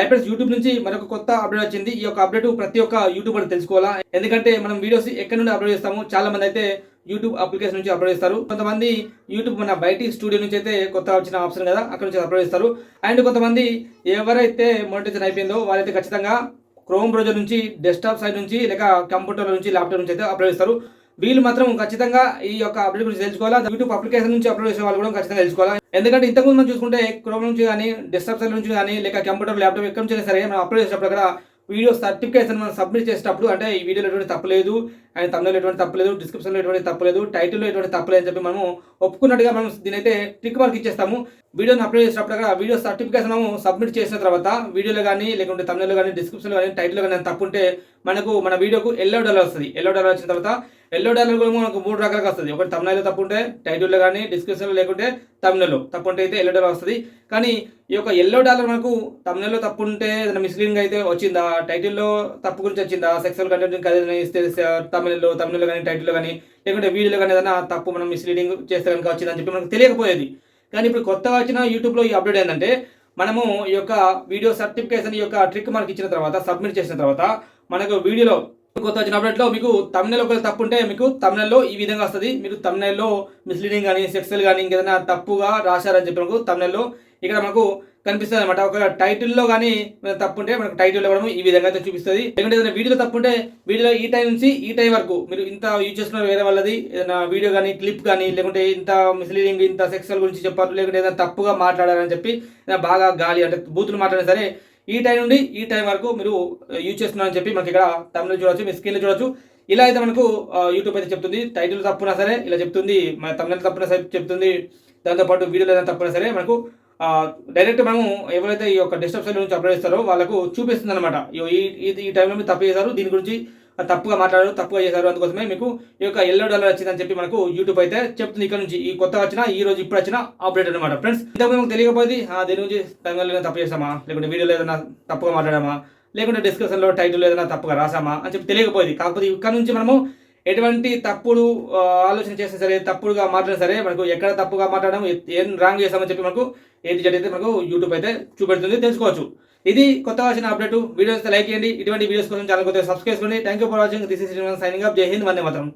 ఐప్రెస్ YouTube నుంచి మరొక కొత్త అప్డేట్ వచ్చింది. ఈ యొక్క అప్డేట్ ప్రతి ఒక్క యూట్యూబర్ తెలుసుకోవాలా? ఎందుకంటే మనం వీడియోస్ ఎక్కడి నుండి అప్లోడ్ చేస్తాము చాలా మంది అయితే యూట్యూబ్ అప్లికేషన్ నుంచి అప్లోడ్ చేస్తారు. కొంతమంది యూట్యూబ్ మన బయటి స్టూడియో నుంచి అయితే కొత్త వచ్చిన ఆప్షన్ కదా అక్కడ నుంచి అప్లోడ్ చేస్తారు. అండ్ కొంతమంది ఎవరైతే మోనిటైజేషన్ అయిపోయిందో వారైతే ఖచ్చితంగా క్రోమ్ బ్రౌజర్ నుంచి డెస్క్టాప్ సైడ్ నుంచి లేక కంప్యూటర్ నుంచి ల్యాప్టాప్ నుంచి అయితే అప్లోడ్ చేస్తారు. వీళ్ళు మాత్రం ఖచ్చితంగా ఈ యొక్క అప్డేట్ గురించి తెలుసుకోవాలా? యూట్యూబ్ అప్లికేషన్ నుంచి అప్లోడ్ చేసే వాళ్ళు కూడా ఖచ్చితంగా తెలుసుకోవాలి? ఎందుకంటే ఇంతకుముందు మనం చూసుకుంటే క్రోమ్ నుంచి కానీ డెస్క్టాప్ నుంచి కానీ లేక కంప్యూటర్ ల్యాప్టాప్ ఎక్కడి నుంచి సరే మనం అప్లోడ్ చేసేటప్పుడు అక్కడ వీడియో సర్టిఫికేషన్ మనం సబ్మిట్ చేసేటప్పుడు అంటే ఈ వీడియోలో ఎటువంటి తప్పలేదు అండ్ తమిళలో ఎటువంటి తప్పలేదు డిస్క్రిప్షన్లో ఎటువంటి తప్పలేదు టైటిల్లో ఎటువంటి తప్పలేదు అని చెప్పి మనము ఒప్పుకున్నట్టుగా మనం దీని అయితే టిక్ మార్క్ ఇచ్చేస్తాము వీడియోని అప్లోడ్ చేసినప్పుడు అక్కడ వీడియో సర్టిఫికేషన్ మనం సబ్మిట్ చేసిన తర్వాత వీడియోలో కానీ లేకుంటే తమిళలో కానీ డిస్క్రిప్షన్లో కానీ టైటిల్లో కానీ తప్పు ఉంటే మనకు మన వీడియోకు ఎల్లో డాలర్ వస్తుంది. ఎల్లో డాలర్ వచ్చిన తర్వాత ఎల్లో డాలర్ కూడా మనకు మూడు రకాలుగా వస్తుంది. ఒకటి తమిళలో తప్పు ఉంటే టైటిల్లో కానీ డిస్క్రిప్షన్లో లేకుంటే తమిళలో తప్పు ఉంటే అయితే ఎల్లో డాలర్ వస్తుంది. కానీ ఈ యొక్క ఎల్లో డాలర్ మనకు తమిళలో తప్పు ఉంటే ఏదైనా మిస్లీడింగ్ అయితే వచ్చిందా? టైటిల్లో తప్పు గురించి వచ్చిందా? సెక్సువల్ కంటెంట్ ఏదైనా ఇస్తే తమిళలో తమిళలో కానీ టైటిల్లో కానీ లేకుంటే వీడియోలో కానీ ఏదైనా తప్పు మనం మిస్లీడింగ్ చేస్తే కనుక వచ్చిందని చెప్పి మనకు తెలియకపోయేది. కానీ ఇప్పుడు కొత్తగా వచ్చిన యూట్యూబ్లో ఈ అప్డేట్ ఏంటంటే మనము ఈ యొక్క వీడియో సర్టిఫికేషన్ ఈ యొక్క ట్రిక్ మనకి ఇచ్చిన తర్వాత సబ్మిట్ చేసిన తర్వాత మనకు వీడియోలో కొత్త వచ్చిన అప్డేట్లో మీకు తమిళ ఒకవేళ తప్పు ఉంటే మీకు తమిళలో ఈ విధంగా వస్తుంది. మీరు తమిళలో మిస్లీడింగ్ కానీ సెక్సల్ కానీ ఇంకేదైనా తప్పుగా రాశారని చెప్పి మనకు తమిళలో ఇక్కడ మనకు కనిపిస్తుంది అనమాట ఒకవేళ టైటిల్లో కానీ తప్పు ఉంటే మనకు టైటిల్లో కూడా ఈ విధంగా అయితే చూపిస్తుంది. లేకుంటే ఏదైనా వీడియోలో తప్పు ఉంటే వీడియోలో ఈ టైం నుంచి ఈ టైం వరకు మీరు ఇంత యూజ్ చేస్తున్నారు వేరే వాళ్ళది ఏదైనా వీడియో కానీ క్లిప్ కానీ లేకుంటే ఇంత మిస్లీడింగ్ ఇంత సెక్సువల్ గురించి చెప్పారు లేకుంటే ఏదైనా తప్పుగా మాట్లాడారని చెప్పి బాగా గాలి అంటే బూతులు మాట్లాడినా సరే ఈ టైం నుండి ఈ టైం వరకు మీరు యూజ్ చేస్తున్నారని చెప్పి మనకి ఇక్కడ తమిళ చూడొచ్చు మీ స్క్రీన్లో చూడొచ్చు. ఇలా అయితే మనకు యూట్యూబ్ అయితే చెప్తుంది. టైటిల్ తప్పునా సరే ఇలా చెప్తుంది. మన తమిళ తప్పునా సరే చెప్తుంది. దాంతోపాటు వీడియోలు ఏదైనా తప్పునా సరే మనకు డైరెక్ట్ మనము ఎవరైతే ఈ యొక్క డెస్క్టాప్ సైడ్ నుంచి అప్లోడ్ చేస్తారో వాళ్ళకు చూపిస్తుంది అనమాట ఈ ఈ- ఈ టైంలో మీరు తప్పు చేశారు దీని గురించి తప్పుగా మాట్లాడారు తప్పుగా చేశారు. అందుకోసమే మీకు ఈ యొక్క ఎల్లో డాలర్ వచ్చిందని చెప్పి మనకు యూట్యూబ్ అయితే చెప్తుంది. ఇక్కడ నుంచి ఈ కొత్తగా వచ్చిన ఈ రోజు ఇప్పుడు వచ్చిన అప్డేట్ అనమాట ఫ్రెండ్స్ ఇంతకుముందు మనకు తెలియకపోయింది దీని గురించి తమిళ తప్పు చేసామా లేకుంటే వీడియోలో ఏదైనా తప్పుగా మాట్లాడామా? లేకుంటే డిస్కషన్లో టైటిల్ ఏదైనా తప్పుగా రాసామా అని చెప్పి తెలియకపోయింది. కాకపోతే ఇక్కడ నుంచి మనము ఎటువంటి తప్పుడు ఆలోచన చేసినా సరే తప్పుడుగా మాట్లాడినా సరే మనకు ఎక్కడ తప్పుగా మాట్లాడడం ఏం రాంగ్ చేసామని చెప్పి మనకు ఏది జడ్ అయితే మనకు యూట్యూబ్ అయితే చూపెడుతుంది తెలుసుకోవచ్చు. ఇది కొత్తగా వచ్చిన అప్డేట్. వీడియోస్ లైక్ చేయండి. ఇటువంటి వీడియోస్ కోసం ఛానల్ కొద్దిగా సబ్స్క్రైబ్ చేసుకోండి. Thank you for watching this is signing up జై హింద్ వందే మాత్రం